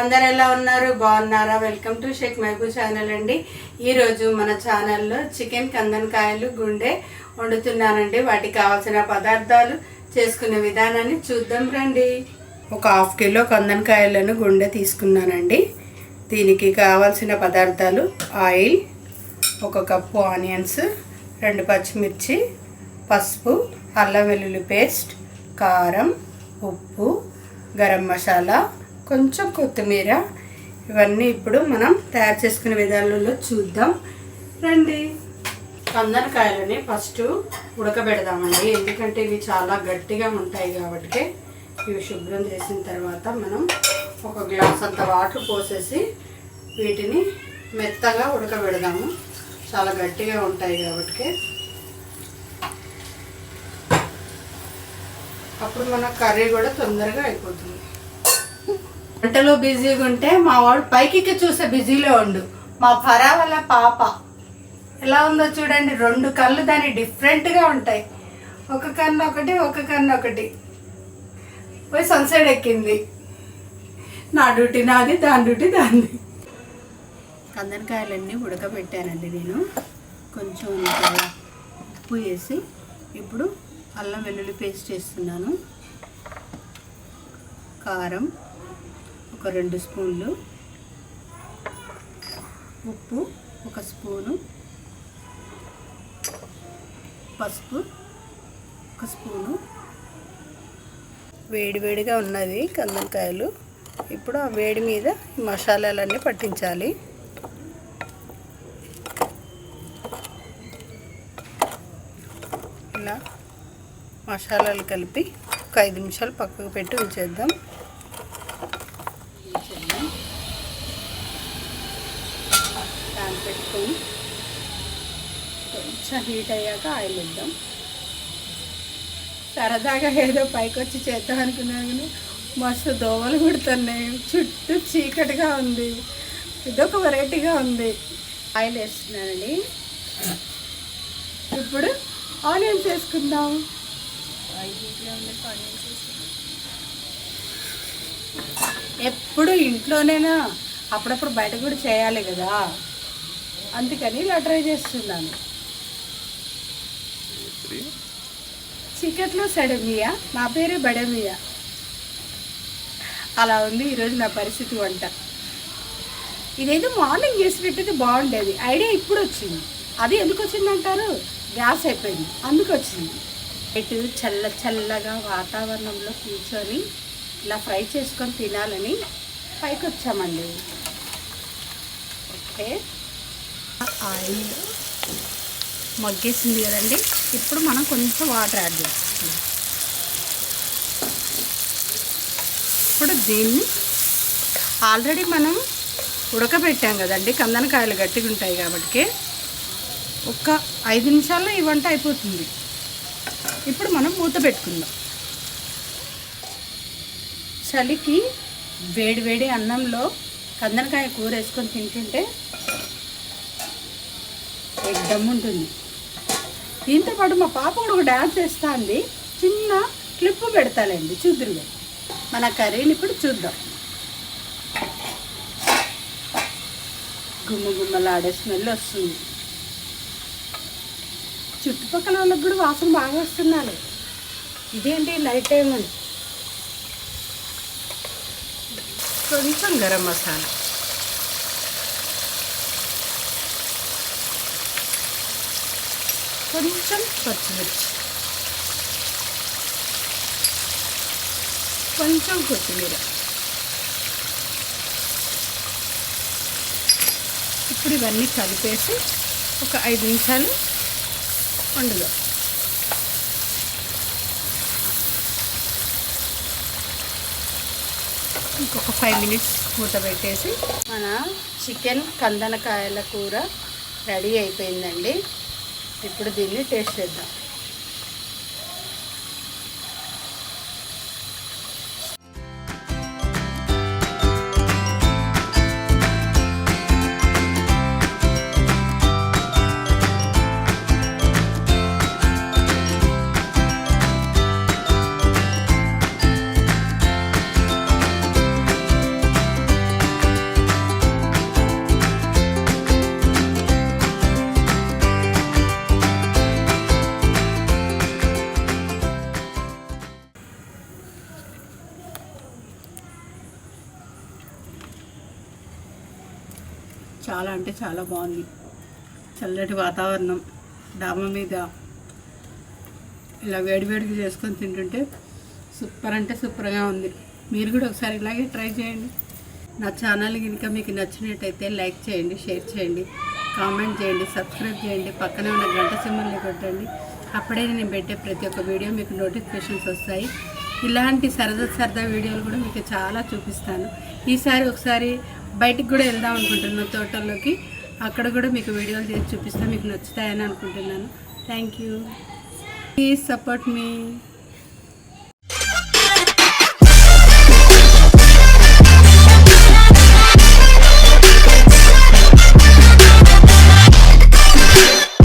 అందరు ఎలా ఉన్నారు? బాగున్నారా? Welcome to Shaik Mahabu channel అండి. ఈరోజు మన ఛానల్లో చికెన్ కందనకాయలు గుండె వండుతున్నానండి. వాటికి కావాల్సిన పదార్థాలు చేసుకునే విధానాన్ని చూద్దాం రండి. ఒక హాఫ్ కిలో కందనకాయలను గుండె తీసుకున్నానండి. దీనికి కావాల్సిన పదార్థాలు ఆయిల్ ఒక కప్పు ఆనియన్స్ రెండు పచ్చిమిర్చి పసుపు అల్లం వెల్లుల్లి పేస్ట్ కారం ఉప్పు గరం మసాలా కొంచెం కొత్తిమీర ఇవన్నీ ఇప్పుడు మనం తయారు చేసుకునే విధానంలో చూద్దాం. రండి. కందనకాయలని ఫస్ట్ ఉడకబెడదామండి. ఎందుకంటే ఇవి చాలా గట్టిగా ఉంటాయి కాబట్టి ఇవి శుభ్రం చేసిన తర్వాత మనం ఒక గ్లాస్ అంత వాటర్ పోసేసి వీటిని మెత్తగా ఉడకబెడదాము. చాలా గట్టిగా ఉంటాయి కాబట్టి. అప్పుడు మన కర్రీ కూడా తొందరగా అయిపోతుంది. వంటలో బిజీగా ఉంటే మా వాడు పైకి చూసే బిజీలో ఉండు. మా ఫరా వాళ్ళ పాప. ఎలా ఉందో చూడండి రెండు కళ్ళు దాని డిఫరెంట్గా ఉంటాయి. ఒక కన్ను ఒకటి ఒక కన్ను ఒకటి. పోయి సన్సైడ్ ఎక్కింది. నా డ్యూటీ నాది దాని డ్యూటీ దాన్ని కందనకాయలన్నీ ఉడకబెట్టానండి నేను. కొంచెం ఉప్పు వేసి ఇప్పుడు అల్లం వెల్లుల్లి పేస్ట్ వేస్తున్నాను. కారం. ఒక రెండు స్పూన్లు ఉప్పు ఒక స్పూను పసుపు ఒక స్పూను. వేడివేడిగా ఉన్నది కందంకాయలు. ఇప్పుడు ఆ వేడి మీద మసాలాలన్నీ పట్టించాలి. ఇలా మసాలాలు కలిపి ఒక ఐదు నిమిషాలు పక్కకు పెట్టి ఉంచేద్దాం. పెట్టుకొని కొంచెం హీట్ అయ్యాక ఆయిల్ ఇద్దాం సరదాగా ఏదో పైకి వచ్చి చేద్దాం అనుకున్నాను కానీ మస్తు దోమలు కుడుతున్నాయి. చుట్టూ చీకటిగా ఉంది. ఇదొక వెరైటీగా ఉంది. ఆయిల్ వేస్తున్నానండి. ఇప్పుడు ఆనియన్స్ వేసుకుందాం. ఎప్పుడు ఇంట్లోనేనా అప్పుడప్పుడు బయట కూడా చేయాలి కదా. అందుకని ఇలా ట్రై చేస్తున్నాను. చీకట్లో సడమియా? నా పేరే బడమియా. అలా ఉంది ఈరోజు నా పరిస్థితి వంట. ఇదైతే మార్నింగ్ చేసినట్టయితే బాగుండేది. ఐడియా ఇప్పుడు వచ్చింది అది ఎందుకు వచ్చిందంటారు? గ్యాస్ అయిపోయింది. అందుకు వచ్చింది ఇటు చల్ల చల్లగా వాతావరణంలో కూర్చొని ఇలా ఫ్రై చేసుకొని తినాలని పైకి వచ్చామండి ఓకే. ఆయిల్ మగ్గేసింది కదండి. ఇప్పుడు మనం కొంచెం వాటర్ యాడ్ చేస్తున్నాం. ఇప్పుడు దీన్ని ఆల్రెడీ మనం ఉడకబెట్టాం కదండి. కందనకాయలు గట్టిగా ఉంటాయి కాబట్టి ఒక ఐదు నిమిషాల్లో ఈ వంట అయిపోతుంది. ఇప్పుడు మనం మూత పెట్టుకుందాం. చలికి వేడి వేడి అన్నంలో కందనకాయ కూర వేసుకొని తింటుంటే ఎగ్దమ్ ఉంటుంది. దీంతో పాటు మా పాప కూడా ఒక డ్యాన్స్ వేస్తా అంది చిన్న క్లిప్ పెడతాలేండి చూద్దరుగా మన కర్రీని ఇప్పుడు చూద్దాం. గుమ్మ గుమ్మలాడే స్మెల్ వస్తుంది. చుట్టుపక్కల వాళ్ళకి కూడా వాసన బాగా వస్తున్నాను ఇదేంటి నైట్ టైం అని? కొంచెం గరం మసాలా. కొంచెం పచ్చిమిర్చి కొంచెం కొత్తిమీర. ఇప్పుడు ఇవన్నీ కలిపేసి ఒక ఐదు నిమిషాలు వండుగా ఇంకొక ఫైవ్ మినిట్స్ మూత పెట్టేసి మన చికెన్ కందనకాయల కూర రెడీ అయిపోయిందండి. ఇప్పుడు దీన్ని టేస్ట్ చేద్దాం. చాలా అంటే చాలా బాగుంది. చల్లటి వాతావరణం డాబా మీద ఇలా వేడివేడిగా చేసుకొని తింటుంటే సూపర్ అంటే సూపర్గా ఉంది. మీరు కూడా ఒకసారి ఇలాగే ట్రై చేయండి. నా ఛానల్ కనుక మీకు నచ్చినట్టయితే లైక్ చేయండి షేర్ చేయండి కామెంట్ చేయండి సబ్స్క్రైబ్ చేయండి పక్కనే ఉన్న గంట సింబల్ని కొట్టండి. అప్పుడే నేను పెట్టే ప్రతి ఒక్క వీడియో మీకు నోటిఫికేషన్స్ వస్తాయి. ఇలాంటి సరదా సరదా వీడియోలు కూడా మీకు చాలా చూపిస్తాను. ఈసారి ఒకసారి బయటికి కూడా వెళ్దాం అనుకుంటున్నాను తోటల్లోకి. అక్కడ కూడా మీకు వీడియోలు చేసి చూపిస్తాను మీకు నచ్చుతాయని అనుకుంటున్నాను. Thank you please support me